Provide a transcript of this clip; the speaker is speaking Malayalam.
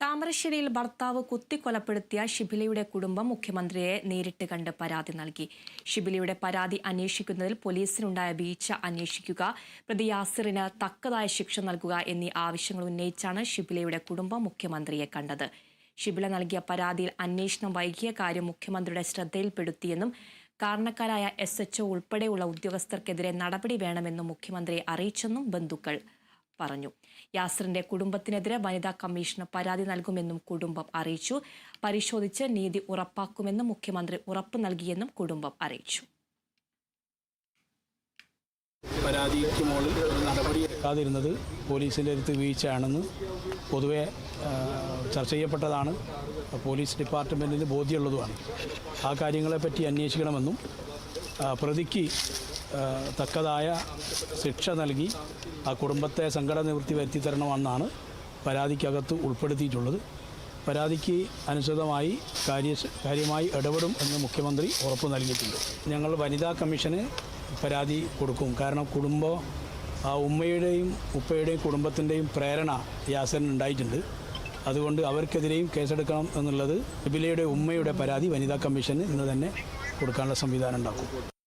താമരശ്ശേരിയിൽ ഭർത്താവ് കുത്തിക്കൊലപ്പെടുത്തിയ ഷിബിലയുടെ കുടുംബം മുഖ്യമന്ത്രിയെ നേരിട്ട് കണ്ട് പരാതി നൽകി. ഷിബിലയുടെ പരാതി അന്വേഷിക്കുന്നതിൽ പോലീസിനുണ്ടായ വീഴ്ച അന്വേഷിക്കുക പ്രതി യാസിറിന് തക്കതായ ശിക്ഷ നൽകുക എന്നീ ആവശ്യങ്ങൾ ഉന്നയിച്ചാണ് ഷിബിലയുടെ കുടുംബം മുഖ്യമന്ത്രിയെ കണ്ടത്. ഷിബില നൽകിയ പരാതിയിൽ അന്വേഷണം വൈകിയ കാര്യം മുഖ്യമന്ത്രിയുടെ ശ്രദ്ധയിൽപ്പെടുത്തിയെന്നും കാരണക്കാരായ എസ് എച്ച്ഒ ഉൾപ്പെടെയുള്ള ഉദ്യോഗസ്ഥർക്കെതിരെ നടപടി വേണമെന്നും മുഖ്യമന്ത്രിയെ അറിയിച്ചെന്നും ബന്ധുക്കൾ പറഞ്ഞു. യാസറിന്റെ കുടുംബത്തിനെതിരെ വനിതാ കമ്മീഷന് പരാതി നൽകുമെന്നും കുടുംബം അറിയിച്ചു. പരിശോധിച്ച് നീതി ഉറപ്പാക്കുമെന്നും മുഖ്യമന്ത്രി ഉറപ്പ് നൽകിയെന്നും കുടുംബം അറിയിച്ചു. പരാതിക്ക് നടപടി എടുക്കാതിരുന്നത് പോലീസിന്റെ അടുത്ത് വീഴ്ചയാണെന്ന് പൊതുവെ ചർച്ച ചെയ്യപ്പെട്ടതാണ്. പോലീസ് ഡിപ്പാർട്ട്മെന്റിന് ബോധ്യമുള്ളതുമാണ്. ആ കാര്യങ്ങളെപ്പറ്റി അന്വേഷിക്കണമെന്നും പ്രതിക്ക് തക്കതായ ശിക്ഷ നൽകി ആ കുടുംബത്തെ സങ്കട നിവൃത്തി വരുത്തി തരണമെന്നാണ് പരാതിക്കകത്ത് ഉൾപ്പെടുത്തിയിട്ടുള്ളത്. പരാതിക്ക് അനുസൃതമായി കാര്യ കാര്യമായി ഇടപെടും എന്ന് മുഖ്യമന്ത്രി ഉറപ്പ് നൽകിയിട്ടുണ്ട്. ഞങ്ങൾ വനിതാ കമ്മീഷന് പരാതി കൊടുക്കും. കാരണം കുടുംബം ആ ഉമ്മയുടെയും ഉപ്പയുടെയും കുടുംബത്തിന്റെയും പ്രേരണ യാസറിന് ഉണ്ടായിട്ടുണ്ട്. അതുകൊണ്ട് അവർക്കെതിരെയും കേസെടുക്കണം എന്നുള്ളത് ബിലയുടെ ഉമ്മയുടെ പരാതി വനിതാ കമ്മീഷന് ഇന്ന് തന്നെ കൊടുക്കാനുള്ള സംവിധാനം ഉണ്ടാക്കും.